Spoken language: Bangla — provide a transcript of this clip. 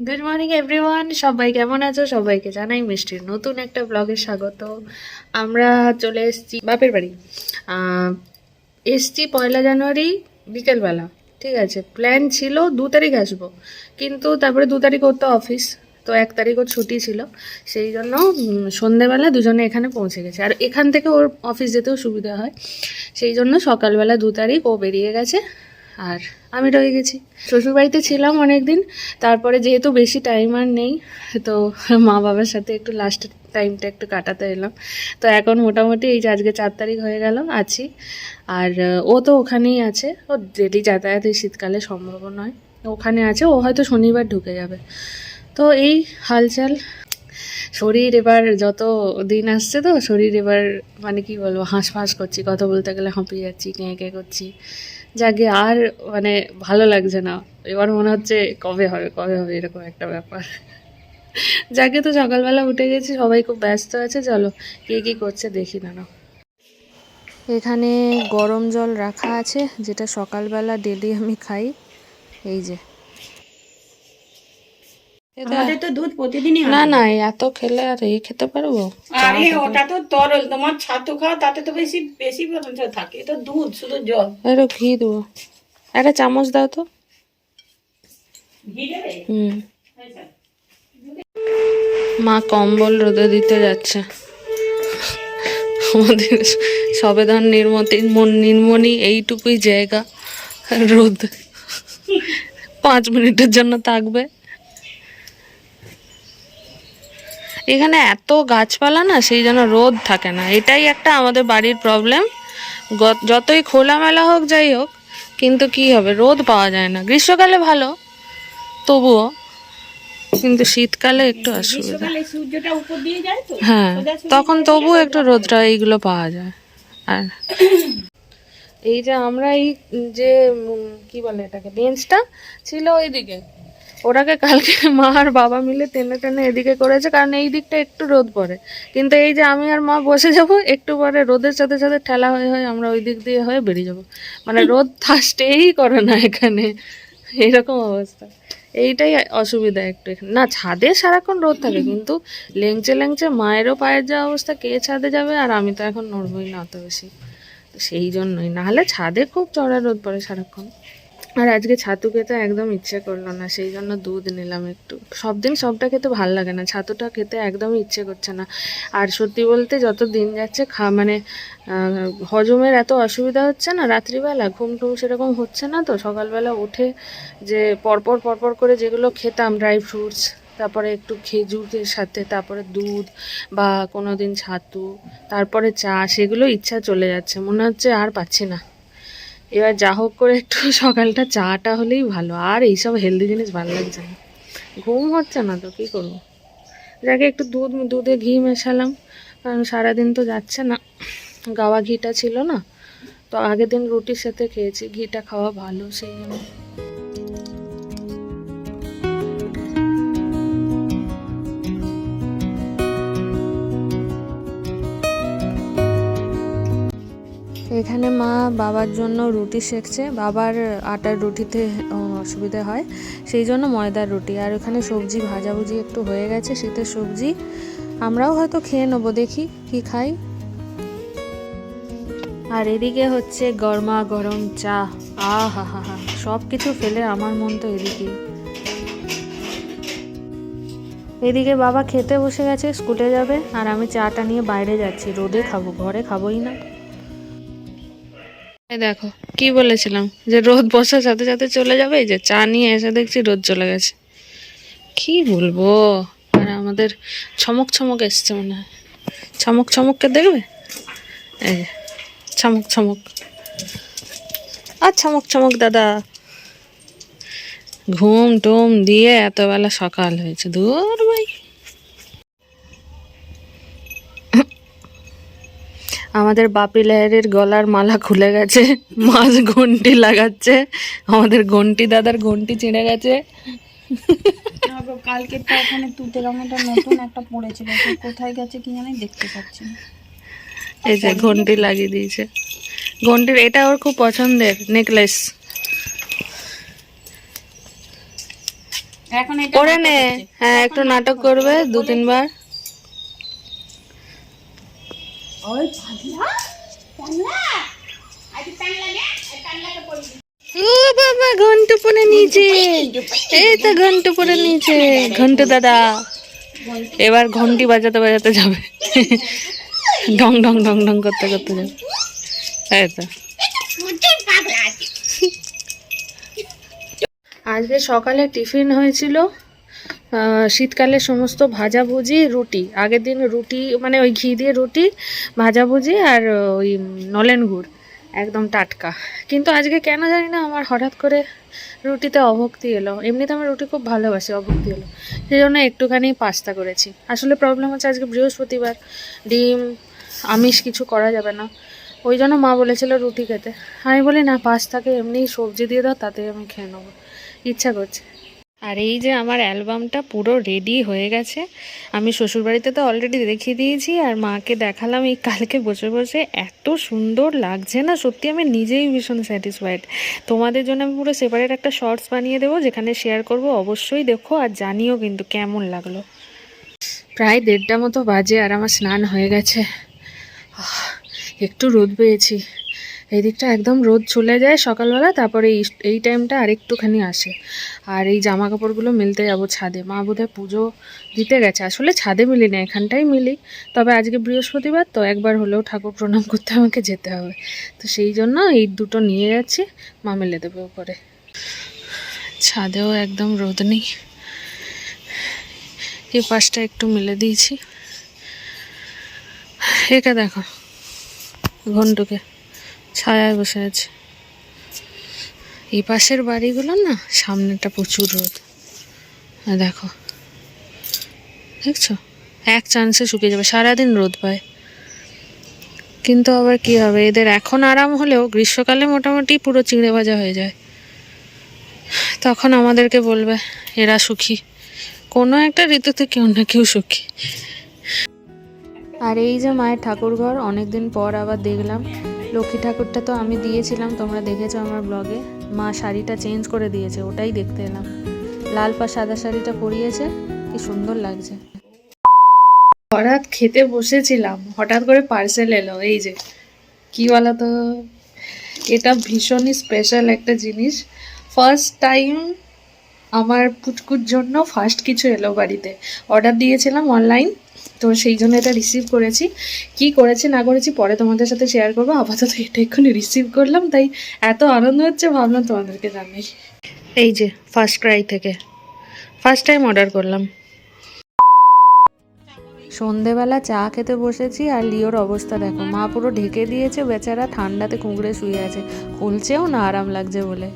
গুড মর্নিং এভরিওয়ান সবাই কেমন আছো? সবাইকে জানাই মিষ্টির নতুন একটা ব্লগে স্বাগত। আমরা চলে এসেছি বাপের বাড়ি। এসছি পয়লা জানুয়ারি বিকেলবেলা, ঠিক আছে? প্ল্যান ছিল দু তারিখ আসব, কিন্তু তারপরে দু তারিখ ওর তো অফিস তো এক তারিখ ওর ছুটি ছিল। সেই জন্য সন্ধেবেলা দুজনে এখানে পৌঁছে গেছে। আর এখান থেকে ওর অফিস যেতেও সুবিধা হয়। সেই জন্য সকালবেলা দু তারিখ ও বেরিয়ে গেছে। আর আমি রয়ে গেছি। শ্বশুরবাড়িতে ছিলাম অনেক দিন তারপরে যেহেতু বেশি টাইম আর নেই, তো মা বাবার সাথে একটু লাস্ট টাইমটা একটু কাটাতে এলাম। তো এখন মোটামুটি এই যে আজকে চার তারিখ হয়ে গেল, আছি। আর, ও তো ওখানেই আছে। ও ডেলি যাতায়াত এই শীতকালে সম্ভব নয়। ওখানে আছে, ও হয়তো শনিবার ঢুকে যাবে। তো এই হালচাল। শরীর এবার যত দিন আসছে তো, শরীর এবার মানে কি বলব হাঁস ফাঁস করছি, কথা বলতে গেলে হাঁপিয়ে যাচ্ছি কেঁ কে করছি। যাকে আর মানে ভালো লাগছে না। এবার মনে হচ্ছে, কবে হবে কবে হবে, এরকম একটা ব্যাপার। যাকে তো সকালবেলা উঠে গেছি, সবাই খুব ব্যস্ত আছে, চলো, কে কী করছে দেখি না না। এখানে গরম জল রাখা আছে, যেটা সকালবেলা ডেলি আমি খাই। এই যে আমাদের তো দুধ প্রতিদিনই না না এত খেলে আর এই খেতে পারব? আরে ওটা তো তরল। তোমার ছাতু খাও তাতে তো বেশি বেশি পর্যন্ত থাকে। এটা দুধ শুধু জল। একটু ঘি দেবো। একটা চামচ দাও তো। ঘি দেবে? হুম। মা কম্বল রোদে দিতে যাচ্ছে। আমাদের সবেদন নির্মতি মন- নির্মণি এইটুকুই জায়গা রোদ। পাঁচ মিনিটের জন্য থাকবে। এখানে এত গাছপালা না সেই জন্য রোদ থাকে না। এটাই একটা আমাদের বাড়ির প্রবলেম যতই খোলামেলা হোক যাই হোক কিন্তু কি হবে? রোদ পাওয়া যায় না। গ্রীষ্মকালে ভালো তবুও। কিন্তু শীতকালে একটু অসুবিধা। হ্যাঁ তখন তবুও একটু রোদটা এইগুলো পাওয়া যায়। আর এই যে আমরা এই যে কি বলে এটাকে বেঞ্চটা ছিল ওইদিকে। ওটাকে কালকে মা আর বাবা মিলে টেনে টেনে এদিকে করেছে, কারণ এই দিকটা একটু রোদ পড়ে। কিন্তু এই যে আমি আর মা বসে যাব, একটু পরে রোদের সাথে সাথে ঠেলা হয়ে হয়ে আমরা ওই দিক দিয়ে হয়ে বেরিয়ে যাব। মানে রোদ থাসতেই করে না এখানে। এরকম অবস্থা। এইটাই অসুবিধা একটু এখানে। না, ছাদে সারাক্ষণ রোদ থাকে, কিন্তু লেংচে লেংচে মায়েরও পায়ের যা অবস্থা, কে ছাদে যাবে? আর আমি তো এখন নড়বই না অত বেশি। সেই জন্যই। নাহলে ছাদে খুব চড়া রোদ পড়ে সারাক্ষণ। আর আজকে ছাতু খেতে একদম ইচ্ছে করল না, সেই জন্য দুধ নিলাম একটু। সব দিন সবটা খেতে ভালো লাগে না, ছাতুটা খেতে একদমই ইচ্ছে করছে না। আর সত্যি বলতে যত দিন যাচ্ছে খা মানে হজমের এত অসুবিধা হচ্ছে না, রাত্রিবেলা ঘুম টুম সেরকম হচ্ছে না তো, সকালবেলা উঠে যে পরপর পরপর করে যেগুলো খেতাম, ড্রাই ফ্রুটস, তারপরে একটু খেজুরের সাথে, তারপরে দুধ বা কোনো দিন ছাতু, তারপরে চা, সেগুলো ইচ্ছা চলে যাচ্ছে, মনে হচ্ছে আর পাচ্ছি না। এবার যা হোক করে একটু সকালটা চাটা হলেই ভালো। আর এইসব হেলদি জিনিস ভালো লাগছে না। ঘুম হচ্ছে না তো, কী করব? যাকে একটু দুধ, দুধে ঘি মেশালাম, কারণ সারাদিন তো যাচ্ছে না। গাওয়া ঘিটা ছিল না, তো আগের দিন রুটির সাথে খেয়েছি। ঘিটা খাওয়া ভালো, সেই জন্য। এখানে মা বাবার জন্য রুটি সেকছে বাবার আটার রুটিতে অসুবিধে হয়, সেই জন্য ময়দার রুটি। আর ওখানে সবজি ভাজাভুজি একটু হয়ে গেছে, শীতের সবজি। আমরাও হয়তো খেয়ে নেব, দেখি কি খাই। আর এদিকে হচ্ছে গরমা গরম চা। আ হা হা সব কিছু ফেলে আমার মন তো এদিকে এদিকে বাবা খেতে বসে গেছে, স্কুলে যাবে। আর আমি চাটা নিয়ে বাইরে যাচ্ছি, রোদে খাব, ঘরে খাবোই না। দেখো, কি বলেছিলাম? যে রোদ বসার সাথে সাথে চলে যাবে যে চা নিয়ে এসে দেখছি রোদ চলে গেছে। কি বলব? আর আমাদের ছমক ছমক এসছে মনে হয়। ছমক ছমককে দেখবে? এই যে, ছমক ছমক। আর ছমক ছমক, দাদা। ঘুম টুম দিয়ে এতবেলা সকাল হয়েছে। দূর ভাই। আমাদের বাপি লাহেরের গলার মালা খুলে গেছে মাছ ঘন্টি লাগাচ্ছে আমাদের ঘন্টি দাদার ঘন্টি ছিঁড়ে গেছে। কালকে তো ওখানে তুতের আমাটা নতুন একটা পড়েছিল কোথায় গেছে কি জানি দেখতে পাচ্ছি এই যে ঘন্টি লাগিয়ে দিয়েছে। ঘন্টির এটা ওর খুব পছন্দের নেকলেস এখন করে নে। হ্যাঁ একটু নাটক করবে দু তিনবার ওই পাগলা পাগলা আজ পাগলা নে পাগলাকে পড়ি ও বাবা ঘন্টু পরে নিচে। এই তো ঘন্টু পরে নিচে। ঘন্টু দাদা এবার ঘন্টি বাজাতে বাজাতে যাবে। ঢং ঢং ঢং ঢং করতে করতে যাবে। এই তো। আজকে সকালে টিফিন হয়েছিল। শীতকালে সমস্ত ভাজাভুজি, রুটি। আগের দিন রুটি মানে ওই ঘি দিয়ে রুটি, ভাজাভুজি আর ওই নলেন গুড়, একদম টাটকা। কিন্তু আজকে কেন জানি না আমার হঠাৎ করে রুটিতে অভক্তি এলো। এমনিতে আমার রুটি খুব ভালোবাসি, অভক্তি এলো। সেই জন্য একটুখানি পাস্তা করেছি। আসলে প্রবলেম হচ্ছে আজকে বৃহস্পতিবার, ডিম, আমিষ কিছু করা যাবে না। ওই জন্য মা বলেছিল রুটি খেতে। আমি বলি, না, পাস্তাকে এমনি সবজি দিয়ে দাও তাতে আমি খেয়ে নেব। ইচ্ছা করছে। আর এই যে আমার অ্যালবামটা পুরো রেডি হয়ে গেছে। আমি শ্বশুরবাড়িতে তো অলরেডি দেখিয়ে দিয়েছি আর মাকে দেখালাম, এই কালকে বসে বসে এত সুন্দর লাগছে না? সত্যি আমি নিজেই ভীষণ স্যাটিসফাইড তোমাদের জন্য আমি পুরো সেপারেট একটা শর্টস বানিয়ে দেবো, যেখানে শেয়ার করব। অবশ্যই দেখো আর জানিও কিন্তু কেমন লাগল। প্রায় দেড়টা মতো বাজে আর আমার স্নান হয়ে গেছে। একটু রোদ পেয়েছি। এই দিকটা একদম রোদ চলে যায় সকালবেলা, তারপরে এই এই টাইমটা আর একটুখানি আসে। আর এই জামা কাপড়গুলো মিলতে যাব ছাদে। মা বোধহয় পুজো দিতে গেছে। আসলে ছাদে মিলি না, এখানটাই মিলি। তবে আজকে বৃহস্পতিবার, তো একবার হলেও ঠাকুর প্রণাম করতে আমাকে যেতে হবে। তো সেই জন্য এই দুটো নিয়ে যাচ্ছি মা মেলে দেবে উপরে। ছাদেও একদম রোদ নেই। এই পাশটা একটু মেলে দিয়েছি। একে দেখো, ঘন্টুকে। ছায়ায় বসে আছে। এই পাশের বাড়িগুলো না, সামনেটা প্রচুর রোদ। দেখো, দেখছ? এক চান্সে শুকিয়ে যাবে, সারাদিন রোদ পায়। কিন্তু আবার কি হবে, এদের এখন আরাম হলেও গ্রীষ্মকালে মোটামুটি পুরো চিঁড়ে ভাজা হয়ে যায়। তখন আমাদেরকে বলবে, এরা সুখী। কোনো একটা ঋতুতে কেউ না কেউ সুখী। আর এই যে মায়ের ঠাকুর ঘর অনেকদিন পর আবার দেখলাম। লক্ষ্মী ঠাকুরটা তো আমি দিয়েছিলাম, তোমরা দেখেছ আমার ব্লগে। মা শাড়িটা চেঞ্জ করে দিয়েছে, ওটাই দেখতে এলাম। লাল পা সাদা শাড়িটা পরিয়েছে, কি সুন্দর লাগছে। হঠাৎ খেতে বসেছিলাম, হঠাৎ করে পার্সেল এলো, এই যে কি বলা তো, এটা ভীষণই স্পেশাল একটা জিনিস। ফার্স্ট টাইম আমার পুচকুর জন্য ফার্স্ট কিছু এলো বাড়িতে। অর্ডার দিয়েছিলাম অনলাইন তো সেই জন্য এটা রিসিভ করেছি। কি করেছি, না করেছি, পরে তোমাদের সাথে শেয়ার করব। আপাতত এটা এক্ষুনি রিসিভ করলাম, তাই এত আনন্দ হচ্ছে, ভাবলাম তোমাদেরকে জানাই। এই যে ফার্স্ট ক্রাই থেকে। ফার্স্ট টাইম অর্ডার করলাম। সন্ধেবেলা চা খেতে বসেছি, আর লিওর অবস্থা দেখো। মা পুরো ঢেকে দিয়েছে, বেচারা ঠান্ডাতে কুঁকড়ে শুয়ে আছে। খুলছেও না, আরাম লাগছে বলে।